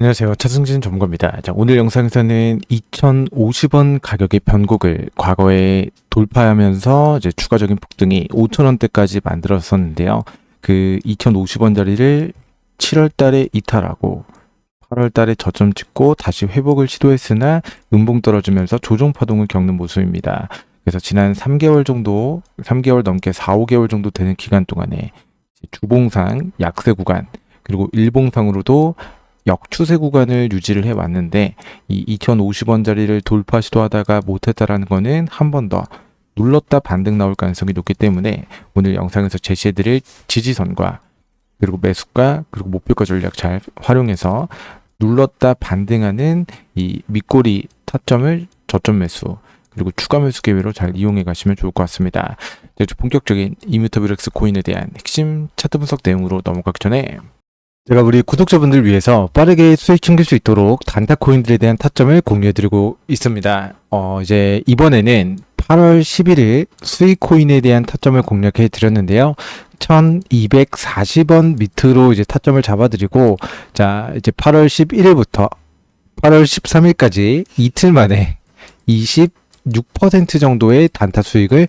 안녕하세요. 차승진 전문가입니다. 자, 오늘 영상에서는 2,050원 가격의 변곡을 과거에 돌파하면서 이제 추가적인 폭등이 5,000원대까지 만들었었는데요. 그 2,050원짜리를 7월 달에 이탈하고 8월 달에 저점 찍고 다시 회복을 시도했으나 음봉 떨어지면서 조정 파동을 겪는 모습입니다. 그래서 지난 3개월 정도, 3개월 넘게 4, 5개월 정도 되는 기간 동안에 주봉상 약세 구간 그리고 일봉상으로도 역추세 구간을 유지를 해 왔는데 이 2,050원짜리를 돌파 시도하다가 못했다라는 거는 한 번 더 눌렀다 반등 나올 가능성이 높기 때문에 오늘 영상에서 제시해드릴 지지선과 그리고 매수가 그리고 목표가 전략 잘 활용해서 눌렀다 반등하는 이 밑꼬리 타점을 저점 매수 그리고 추가 매수 기회로 잘 이용해 가시면 좋을 것 같습니다. 이제 좀 본격적인 이뮤터브렉스 코인에 대한 핵심 차트 분석 내용으로 넘어가기 전에 제가 우리 구독자분들 위해서 빠르게 수익 챙길 수 있도록 단타 코인들에 대한 타점을 공유해드리고 있습니다. 어, 이제 이번에는 8월 11일 수익 코인에 대한 타점을 공략해 드렸는데요. 1240원 밑으로 이제 타점을 잡아드리고, 자, 이제 8월 11일부터 8월 13일까지 이틀 만에 26% 정도의 단타 수익을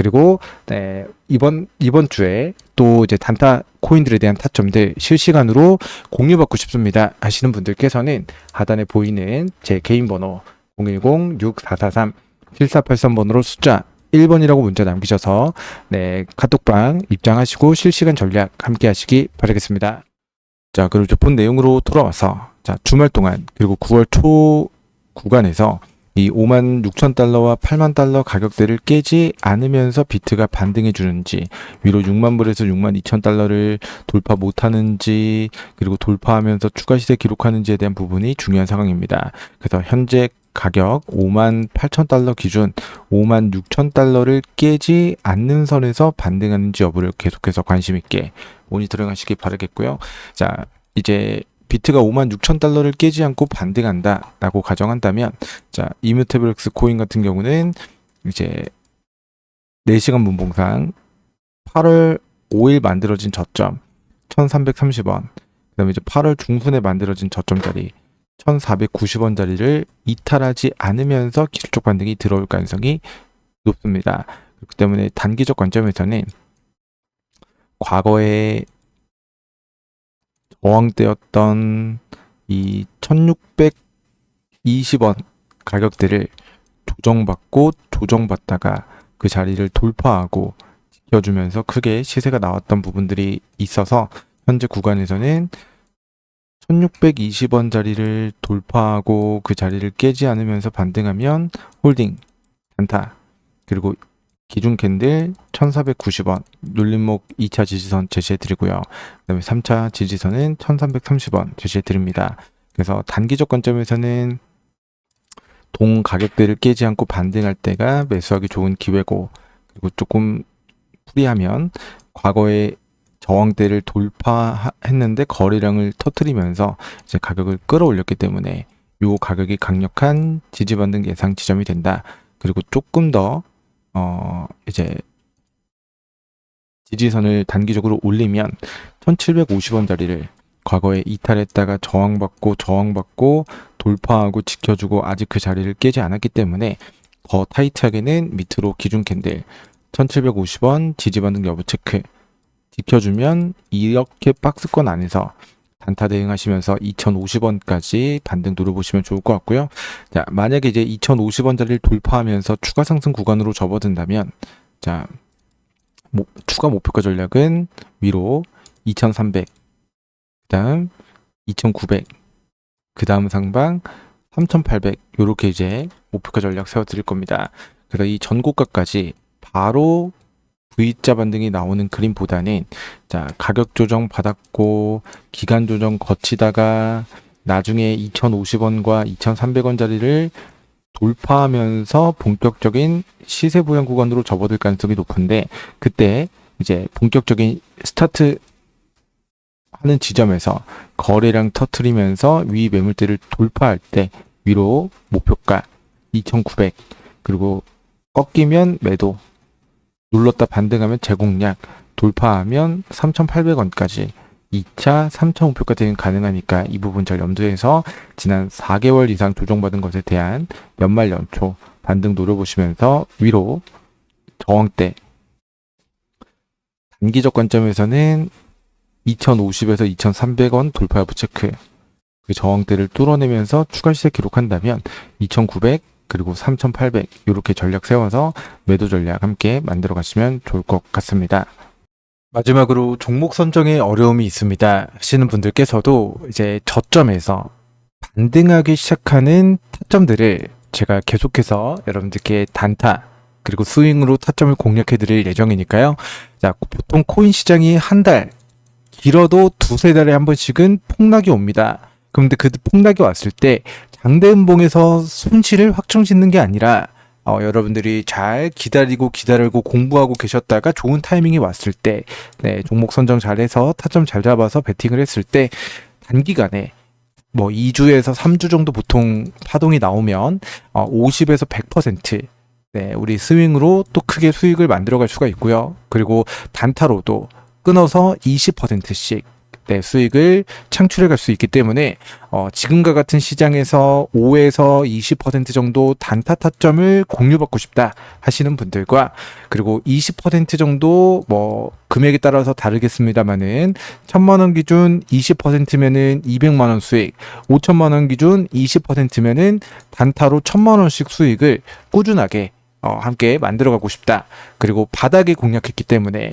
그리고 네, 이번 이번 주에 또 이제 단타 코인들에 대한 타점들 실시간으로 공유받고 싶습니다 하시는 분들께서는 하단에 보이는 제 개인 번호 010-6443-7483번으로 숫자 1번이라고 문자 남기셔서 네 카톡방 입장하시고 실시간 전략 함께 하시기 바라겠습니다. 자 그리고 본 내용으로 돌아와서 자 주말 동안 그리고 9월 초 구간에서 이 5만 6천 달러와 8만 달러 가격대를 깨지 않으면서 비트가 반등해 주는지 위로 6만 불에서 6만 2천 달러를 돌파 못하는지 그리고 돌파하면서 추가 시세 기록하는지에 대한 부분이 중요한 상황입니다. 그래서 현재 가격 5만 8천 달러 기준 5만 6천 달러를 깨지 않는 선에서 반등하는지 여부를 계속해서 관심 있게 모니터링 하시기 바라겠고요. 자, 이제 비트가 5만 6천 달러를 깨지 않고 반등한다라고 가정한다면 자 이뮤테블렉스 코인 같은 경우는 이제 4시간 분봉상 8월 5일 만들어진 저점 1330원 그 다음에 이제 8월 중순에 만들어진 저점 자리 1490원짜리를 이탈하지 않으면서 기술적 반등이 들어올 가능성이 높습니다. 그렇기 때문에 단기적 관점에서는 과거에 저항대였던 이 1620원 가격대를 조정받고 조정받다가 그 자리를 돌파하고 지켜주면서 크게 시세가 나왔던 부분들이 있어서 현재 구간에서는 1620원 자리를 돌파하고 그 자리를 깨지 않으면서 반등하면 홀딩 단타 그리고 기준 캔들 1490원 눌림목 2차 지지선 제시해 드리고요. 그 다음에 3차 지지선은 1330원 제시해 드립니다. 그래서 단기적 관점에서는 동 가격대를 깨지 않고 반등할 때가 매수하기 좋은 기회고 그리고 조금 풀이하면 과거에 저항대를 돌파했는데 거래량을 터트리면서 이제 가격을 끌어올렸기 때문에 요 가격이 강력한 지지 반등 예상 지점이 된다. 그리고 조금 더 어, 이제 지지선을 단기적으로 올리면 1750원짜리를 과거에 이탈했다가 저항받고 저항받고 돌파하고 지켜주고 아직 그 자리를 깨지 않았기 때문에 더 타이트하게는 밑으로 기준 캔들 1750원 지지 반등 여부 체크 지켜주면 이렇게 박스권 안에서 단타 대응하시면서 2,050원까지 반등 노려보시면 좋을 것 같고요. 자, 만약에 이제 2,050원짜리를 돌파하면서 추가 상승 구간으로 접어든다면, 자, mo- 추가 목표가 전략은 위로 2,300, 그 다음 2,900, 그 다음 상방 3,800, 요렇게 이제 목표가 전략 세워 드릴 겁니다. 그래서 이 전고가까지 바로 V자 반등이 나오는 그림보다는 자 가격 조정 받았고 기간 조정 거치다가 나중에 2,050원과 2,300원짜리를 돌파하면서 본격적인 시세 보양 구간으로 접어들 가능성이 높은데 그때 이제 본격적인 스타트 하는 지점에서 거래량 터트리면서 위 매물대를 돌파할 때 위로 목표가 2,900 그리고 꺾이면 매도 눌렀다 반등하면 제공량 돌파하면 3,800원까지 2차 3차 목표가 대응 가능하니까 이 부분 잘 염두해서 지난 4개월 이상 조정받은 것에 대한 연말 연초 반등 노려보시면서 위로 저항대. 단기적 관점에서는 2,050에서 2,300원 돌파 여부 체크 그 저항대를 뚫어내면서 추가 시세 기록한다면 2,900 그리고 3,800 이렇게 전략 세워서 매도 전략 함께 만들어 가시면 좋을 것 같습니다. 마지막으로 종목 선정에 어려움이 있습니다 하시는 분들께서도 이제 저점에서 반등하기 시작하는 타점들을 제가 계속해서 여러분들께 단타 그리고 스윙으로 타점을 공략해 드릴 예정이니까요. 자, 보통 코인 시장이 한 달, 길어도 두세 달에 한 번씩은 폭락이 옵니다. 그런데 그 폭락이 왔을 때 장대음봉에서 손실을 확정 짓는 게 아니라 어, 여러분들이 잘 기다리고 기다리고 공부하고 계셨다가 좋은 타이밍이 왔을 때 네, 종목 선정 잘해서 타점 잘 잡아서 베팅을 했을 때 단기간에 뭐 2주에서 3주 정도 보통 파동이 나오면 어, 50에서 100% 네, 우리 스윙으로 또 크게 수익을 만들어 갈 수가 있고요. 그리고 단타로도 끊어서 20%씩 네, 수익을 창출해 갈 수 있기 때문에 어, 지금과 같은 시장에서 5에서 20% 정도 단타 타점을 공유받고 싶다 하시는 분들과 그리고 20% 정도 뭐 금액에 따라서 다르겠습니다만은 1000만 원 기준 20%면은 200만 원 수익, 5천만 원 기준 20%면은 단타로 1000만 원씩 수익을 꾸준하게 어, 함께 만들어 가고 싶다. 그리고 바닥에 공략했기 때문에